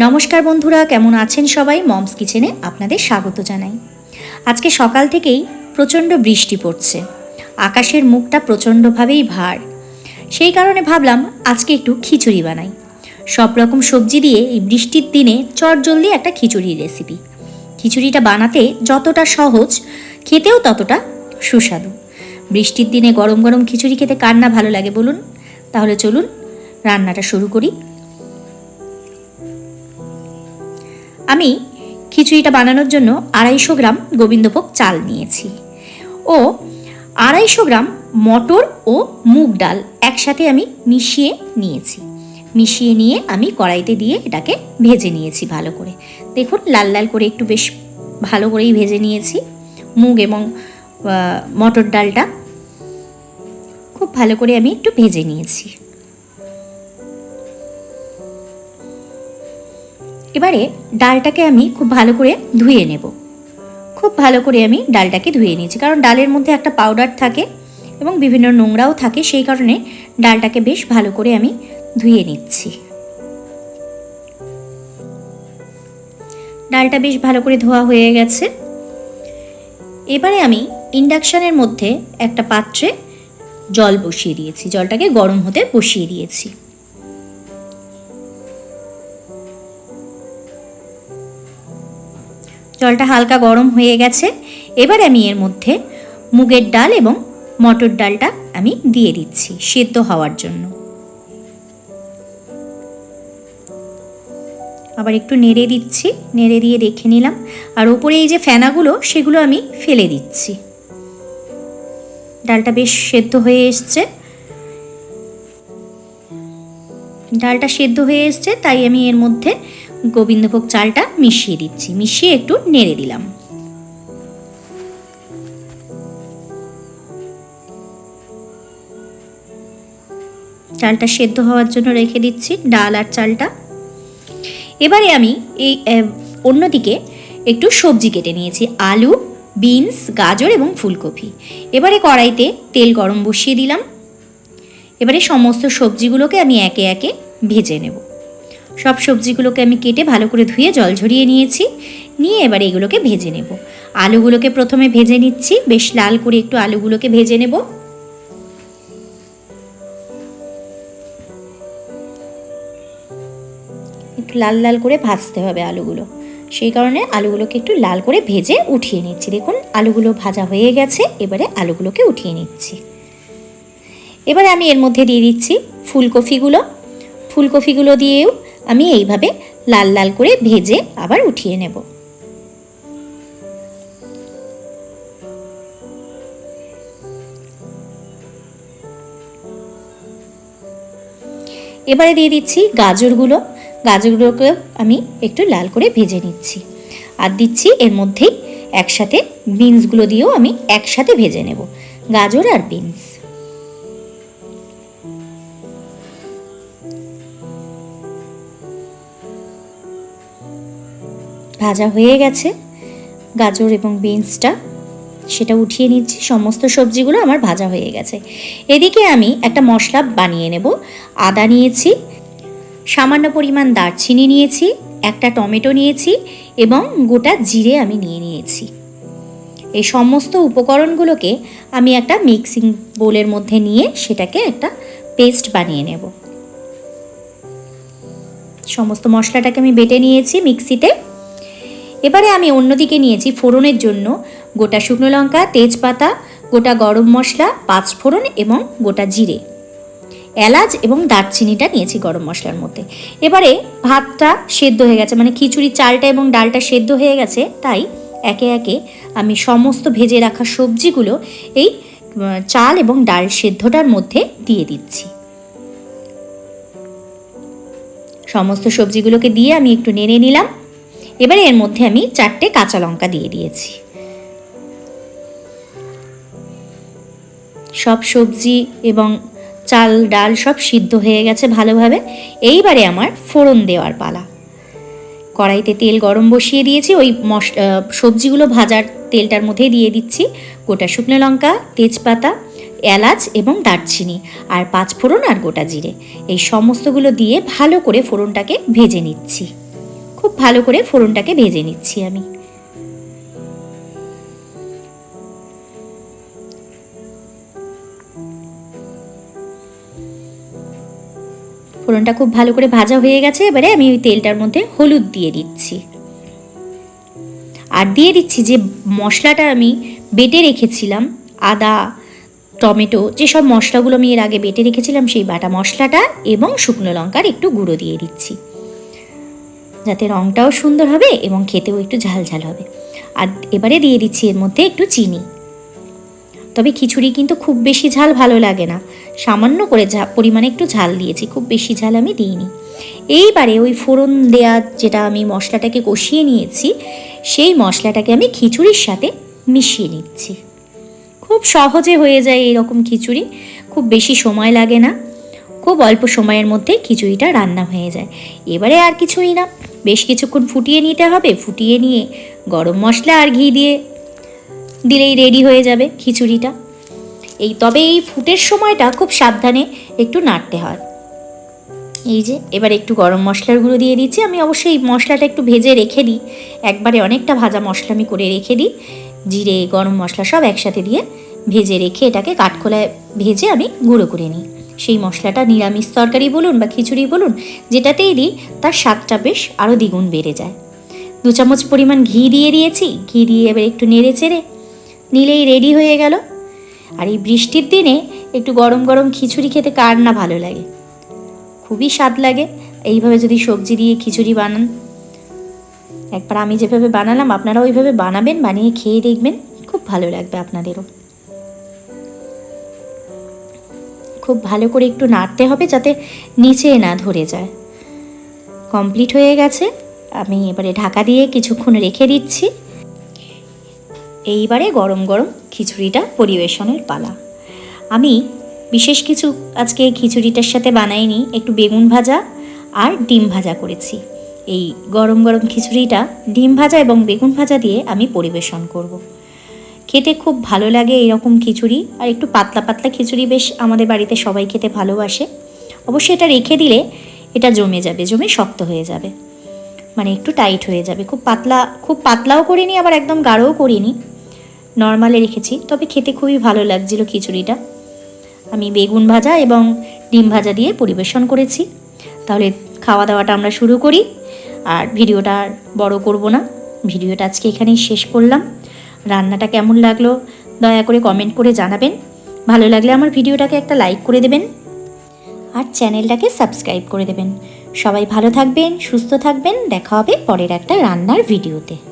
নমস্কার বন্ধুরা, কেমন আছেন সবাই? মমস কিচেনে আপনাদের স্বাগত জানাই। আজকে সকাল থেকেই প্রচণ্ড বৃষ্টি পড়ছে। আকাশের মুখটা প্রচণ্ডভাবেই ভার। সেই কারণে ভাবলাম আজকে একটু খিচুড়ি বানাই। সব রকম সবজি দিয়ে এই বৃষ্টির দিনে চট জলদি একটা খিচুড়ির রেসিপি খিচুড়িটা বানাতে যতটা সহজ, খেতেও ততটা সুস্বাদু। বৃষ্টির দিনে গরম গরম খিচুড়ি খেতে কার না ভালো লাগে বলুন? তাহলে চলুন, রান্নাটা শুরু করি। আমি খিচুড়িটা বানানোর জন্য আড়াইশো গ্রাম গোবিন্দভোগ চাল নিয়েছি। ও আড়াইশো গ্রাম মটর ও মুগ ডাল একসাথে আমি মিশিয়ে নিয়েছি। মিশিয়ে নিয়ে আমি কড়াইতে দিয়ে এটাকে ভেজে নিয়েছি ভালো করে। দেখুন, লাল লাল করে একটু বেশ ভালো করেই ভেজে নিয়েছি। মুগ এবং মটর ডালটা খুব ভালো করে আমি একটু ভেজে নিয়েছি। এবারে ডালটাকে আমি খুব ভালো করে ধুয়ে নেব। খুব ভালো করে আমি ডালটাকে ধুয়ে নিয়েছি, কারণ ডালের মধ্যে একটা পাউডার থাকে এবং বিভিন্ন নোংরাও থাকে, সেই কারণে ডালটাকে বেশ ভালো করে আমি ধুয়ে নিচ্ছি। ডালটা বেশ ভালো করে ধোয়া হয়ে গেছে। এবারে আমি ইন্ডাকশানের মধ্যে একটা পাত্রে জল বসিয়ে দিয়েছি, জলটাকে গরম হতে বসিয়ে দিয়েছি। জলটা হালকা গরম হয়ে গেছে। এবার আমি এর মধ্যে মুগের ডাল এবং মটর ডালটা আমি দিয়ে দিচ্ছি সেদ্ধ হওয়ার জন্য। আবার একটু নেড়ে দিচ্ছি, নেড়ে দিয়ে রেখে নিলাম। আর ওপরে এই যে ফেনাগুলো, সেগুলো আমি ফেলে দিচ্ছি। ডালটা বেশ সেদ্ধ হয়ে এসছে। ডালটা সেদ্ধ হয়ে এসছে, তাই আমি এর মধ্যে গোবিন্দভোগ চালটা মিশিয়ে দিচ্ছি। মিশিয়ে একটু নেড়ে দিলাম। চালটা সেদ্ধ হওয়ার জন্য রেখে দিচ্ছি ডাল আর চালটা। এবারে আমি এই অন্যদিকে একটু সবজি কেটে নিয়েছি। আলু, বিনস, গাজর এবং ফুলকপি। এবারে কড়াইতে তেল গরম বসিয়ে দিলাম। এবারে সমস্ত সবজিগুলোকে আমি একে একে ভেজে নেব। সব সবজিগুলোকে আমি কেটে ভালো করে ধুয়ে জল ঝরিয়ে নিয়েছি। নিয়ে এবারে এগুলোকে ভেজে নেব। আলুগুলোকে প্রথমে ভেজে নিচ্ছি। বেশ লাল করে একটু আলুগুলোকে ভেজে নেব। একটু লাল লাল করে ভাজতে হবে আলুগুলো। সেই কারণে আলুগুলোকে একটু লাল করে ভেজে উঠিয়ে নিচ্ছি। দেখুন, আলুগুলো ভাজা হয়ে গেছে। এবারে আলুগুলোকে উঠিয়ে নিচ্ছি। এবারে আমি এর মধ্যে দিয়ে দিচ্ছি ফুলকপিগুলো। ফুলকপিগুলো দিয়েও আমি এইভাবে লাল লাল করে ভেজে আবার উঠিয়ে নেব। এবারে দিয়ে দিচ্ছি গাজরগুলো। গাজরগুলোকে আমি একটু লাল করে ভেজে নিচ্ছি। আর দিচ্ছি এর মধ্যেই একসাথে বিনসগুলো দিয়েও আমি একসাথে ভেজে নেব। গাজর আর বিনস। ভাজা হয়ে গেছে। গাজর এবং বিনসটা, সেটা উঠিয়ে নিচ্ছি। সমস্ত সবজিগুলো আমার ভাজা হয়ে গেছে। এদিকে আমি একটা মশলা বানিয়ে নেব। আদা নিয়েছি, সামান্য পরিমাণ দারচিনি নিয়েছি, একটা টমেটো নিয়েছি এবং গোটা জিরে আমি নিয়ে নিয়েছি। এই সমস্ত উপকরণগুলোকে আমি একটা মিক্সিং বোলের মধ্যে নিয়ে সেটাকে একটা পেস্ট বানিয়ে নেব। সমস্ত মশলাটাকে আমি বেটে নিয়েছি মিক্সিতে। এবারে আমি অন্যদিকে নিয়েছি ফোড়নের জন্য। গোটা শুকনো লঙ্কা, তেজপাতা, গোটা গরম মশলা, পাঁচ ফোড়ন এবং গোটা জিরে। এলাচ এবং দারচিনিটা নিয়েছি গরম মশলার মধ্যে। এবারে ভাতটা সেদ্ধ হয়ে গেছে মানে খিচুড়ি, চালটা এবং ডালটা সেদ্ধ হয়ে গেছে, তাই একে একে আমি সমস্ত ভেজে রাখা সবজিগুলো এই চাল এবং ডাল সেদ্ধটার মধ্যে দিয়ে দিচ্ছি। সমস্ত সবজিগুলোকে দিয়ে আমি একটু নেড়ে নিলাম। এবারে এর মধ্যে আমি চারটে কাঁচা লঙ্কা দিয়ে দিয়েছি। সব সবজি এবং চাল, ডাল সব সিদ্ধ হয়ে গেছে ভালোভাবে। এইবারে আমার ফোড়ন দেওয়ার পালা। কড়াইতে তেল গরম বসিয়ে দিয়েছি, ওই মশ সবজিগুলো ভাজার তেলটার মধ্যে দিয়ে দিচ্ছি। গোটা শুকনো লঙ্কা, তেজপাতা, এলাচ এবং দারচিনি আর পাঁচ ফোড়ন আর গোটা জিরে। এই সমস্তগুলো দিয়ে ভালো করে ফোড়নটাকে ভেজে নিচ্ছি। খুব ভালো করে ফোড়নটাকে ভেজে নিচ্ছি আমি। ফোড়নটা খুব ভালো করে ভাজা হয়ে গেছে, এবারে আমি ওই তেলটার মধ্যে হলুদ দিয়ে দিচ্ছি। আর দিয়ে দিচ্ছি যে মশলাটা আমি বেটে রেখেছিলাম, আদা, টমেটো, যেসব মশলাগুলো আমি এর আগে বেটে রেখেছিলাম, সেই বাটা মশলাটা এবং শুকনো লঙ্কার একটু গুঁড়ো দিয়ে দিচ্ছি। যাতে রঙটাও সুন্দর হবে এবং খেতেও একটু ঝাল ঝাল হবে। আর এবারে দিয়ে দিচ্ছি এর মধ্যে একটু চিনি। তবে খিচুড়ি কিন্তু খুব বেশি ঝাল ভালো লাগে না। সামান্য করে ঝা পরিমাণে একটু ঝাল দিয়েছি, খুব বেশি ঝাল আমি দিইনি। এইবারে ওই ফোড়ন দেয়া যেটা আমি মশলাটাকে কষিয়ে নিয়েছি, সেই মশলাটাকে আমি খিচুড়ির সাথে মিশিয়ে নিচ্ছি। খুব সহজে হয়ে যায় এরকম খিচুড়ি, খুব বেশি সময় লাগে না। খুব অল্প সময়ের মধ্যে খিচুড়িটা রান্না হয়ে যায়। এবারে আর কিছুই না। বেশ কিছুক্ষণ ফুটিয়ে নিতে হবে। ফুটিয়ে নিয়ে গরম মশলা আর ঘি দিয়ে দিলেই রেডি হয়ে যাবে খিচুড়িটা। এই তবে এই ফুটের সময়টা খুব সাবধানে একটু নাড়তে হয়। এই যে, এবার একটু গরম মশলার গুঁড়ো দিয়ে দিচ্ছি। আমি অবশ্যই এই মশলাটা একটু ভেজে রেখে দিই। একবারে অনেকটা ভাজা মশলা আমি করে রেখে দিই। জিরে, গরম মশলা সব একসাথে দিয়ে ভেজে রেখে এটাকে কাঠখোলায় ভেজে আমি গুঁড়ো করে নিই। সেই মশলাটা নিরামিষ তরকারি বলুন বা খিচুড়ি বলুন, যেটাতেই দিই, তার স্বাদটা বেশ আরও দ্বিগুণ বেড়ে যায়। দু চামচ পরিমাণ ঘি দিয়ে দিয়েছি, ঘি দিয়ে এবার একটু নেড়ে চেড়ে নিলেই রেডি হয়ে গেল। আর এই বৃষ্টির দিনে একটু গরম গরম খিচুড়ি খেতে কার না ভালো লাগে? খুবই স্বাদ লাগে। এইভাবে যদি সবজি দিয়ে খিচুড়ি বানান। একবার আমি যেভাবে বানালাম আপনারা ওইভাবে বানাবেন, বানিয়ে খেয়ে দেখবেন, খুব ভালো লাগবে আপনাদেরও। খুব ভালো করে একটু নাড়তে হবে যাতে নিচে না ধরে যায়। কমপ্লিট হয়ে গেছে। আমি এবারে ঢাকা দিয়ে কিছুক্ষণ রেখে দিচ্ছি। এইবারে গরম গরম খিচুড়িটা পরিবেশনের পালা। আমি বিশেষ কিছু আজকে খিচুড়িটার সাথে বানাইনি, একটু বেগুন ভাজা আর ডিম ভাজা করেছি। এই গরম গরম খিচুড়িটা ডিম ভাজা এবং বেগুন ভাজা দিয়ে আমি পরিবেশন করব। খেতে খুব ভালো লাগে এরকম খিচুড়ি। আর একটু পাতলা পাতলা খিচুড়ি বেশ আমাদের বাড়িতে সবাই খেতে ভালোবাসে। অবশ্যই এটা রেখে দিলে এটা জমে যাবে, জমে শক্ত হয়ে যাবে। মানে একটু টাইট হয়ে যাবে। খুব পাতলা, খুব পাতলাও করিনি, আবার একদম গাঢ়ও করিনি। নর্মালে রেখেছি, তবে খেতে খুবই ভালো লাগছিল খিচুড়িটা। আমি বেগুন ভাজা এবং ডিম ভাজা দিয়ে পরিবেশন করেছি। তাহলে খাওয়া দাওয়াটা আমরা শুরু করি। আর ভিডিওটা বড় করব না। ভিডিওটা আজকে এখানেই শেষ করলাম। রান্নাটা কেমন লাগল দয়া করে কমেন্ট করে জানাবেন। ভালো লাগলে আমার ভিডিওটাকে একটা লাইক করে দেবেন আর চ্যানেলটাকে সাবস্ক্রাইব করে দেবেন। সবাই ভালো থাকবেন, সুস্থ থাকবেন, দেখা হবে পরের একটা রান্নার ভিডিওতে